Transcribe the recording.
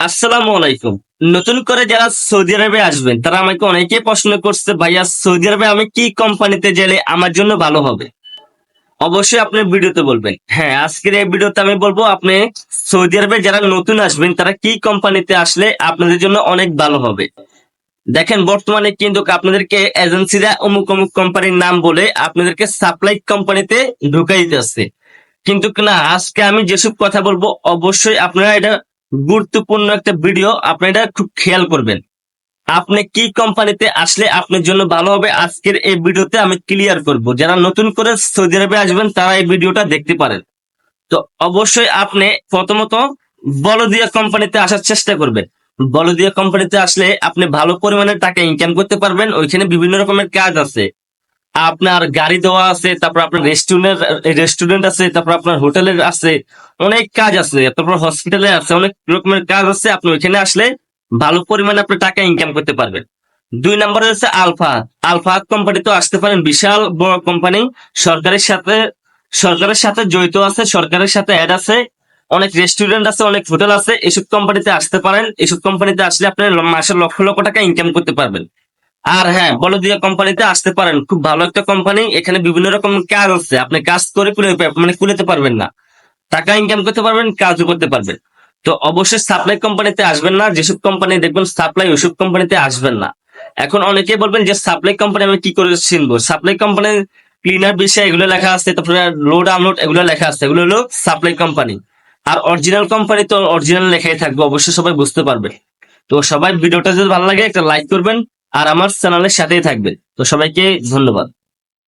আসসালামু আলাইকুম। নতুন করে যারা সৌদি আরবে আসবেন, তারা আমাকে অনেকে প্রশ্ন করছে, ভাইয়া, সৌদি আরবে আমি কি কোম্পানিতে গেলে আমার জন্য ভালো হবে? অবশ্যই আপনি ভিডিওতে বলবেন। হ্যাঁ আজকের এই ভিডিওতে আমি বলব, আপনি সৌদি আরবে যারা নতুন আসবেন, তারা কি কোম্পানিতে আসলে আপনাদের জন্য অনেক ভালো হবে? দেখেন, বর্তমানে কিন্তু আপনাদেরকে এজেন্সিরা অমুক অমুক কোম্পানির নাম বলে আপনাদেরকে সাপ্লাই কোম্পানিতে ঢুকাই দিতেছে। কিন্তু না, আজকে আমি যেসব কথা বলব, অবশ্যই আপনারা এটা গুরুত্বপূর্ণ একটা ভিডিও আপনি এটা খুব খেয়াল করবেন। আপনি কি কোম্পানিতে আসলে আপনার জন্য ভালো হবে? আজকের এই ভিডিওতে আমি ক্লিয়ার করব। যারা নতুন করে সৌদি আরবে আসবেন, তারা এই ভিডিওটা দেখতে পারেন। তো অবশ্যই আপনি প্রথমত বলদিয়া কোম্পানিতে আসার চেষ্টা করবেন। বলদিয়া কোম্পানিতে আসলে আপনি ভালো পরিমাণে টাকা ইনকাম করতে পারবেন। ওইখানে বিভিন্ন রকমের কাজ আছে। আপনার গাড়ি দেওয়া আছে, তারপর আপনার রেস্টুরেন্ট রেস্টুরেন্ট আছে, তারপর আপনার হোটেলের আছে, অনেক কাজ আছে, তারপর হসপিটালে আছে, অনেক রকমের কাজ আছে, আপনি ওইখানে আসলে ভালো পরিমাণে আপনি টাকা ইনকাম করতে পারবেন। দুই নম্বরে হচ্ছে আলফা। আলফা কোম্পানি তো আসতে পারেন, বিশাল বড় কোম্পানি সরকারের সাথে সরকারের সাথে জড়িত আছে, সরকারের সাথে অ্যাড আছে, অনেক রেস্টুরেন্ট আছে, অনেক হোটেল আছে, এসব কোম্পানিতে আসতে পারেন, এসব কোম্পানিতে আসলে আপনি মাসে লক্ষ লক্ষ টাকা ইনকাম করতে পারবেন। আর হ্যাঁ বলদিয়া কোম্পানিতে আসতে পারেন। খুব ভালো একটা কোম্পানি এখানে বিভিন্ন রকম কাজ আছে। আপনি কাজ করে কুলে মানে কুলেতে পারবেন না। টাকা ইনকাম করতে পারবেন, কাজও করতে পারবেন। তো অবশ্যই সাপ্লাই কোম্পানিতে আসবেন না। যেসব কোম্পানি দেখবেন সাপ্লাই ওইসব কোম্পানিতে আসবেন না। এখন অনেকে বলবেন যে সাপ্লাই কোম্পানি আমি কি করে চিনবো? সাপ্লাই কোম্পানি ক্লিনার বিষয় এগুলো লেখা আছে, তারপরে লোড আনলোড এগুলো লেখা আছে। এগুলো হলো সাপ্লাই কোম্পানি আর অরিজিনাল কোম্পানি তো অরিজিনাল লেখাই থাকবে, অবশ্যই সবাই বুঝতে পারবে। তো সবাই ভিডিওটা যদি ভালো লাগে, একটা লাইক করবেন। আর আমার চ্যানেলের সাথেই থাকবে। তো সবাইকে ধন্যবাদ।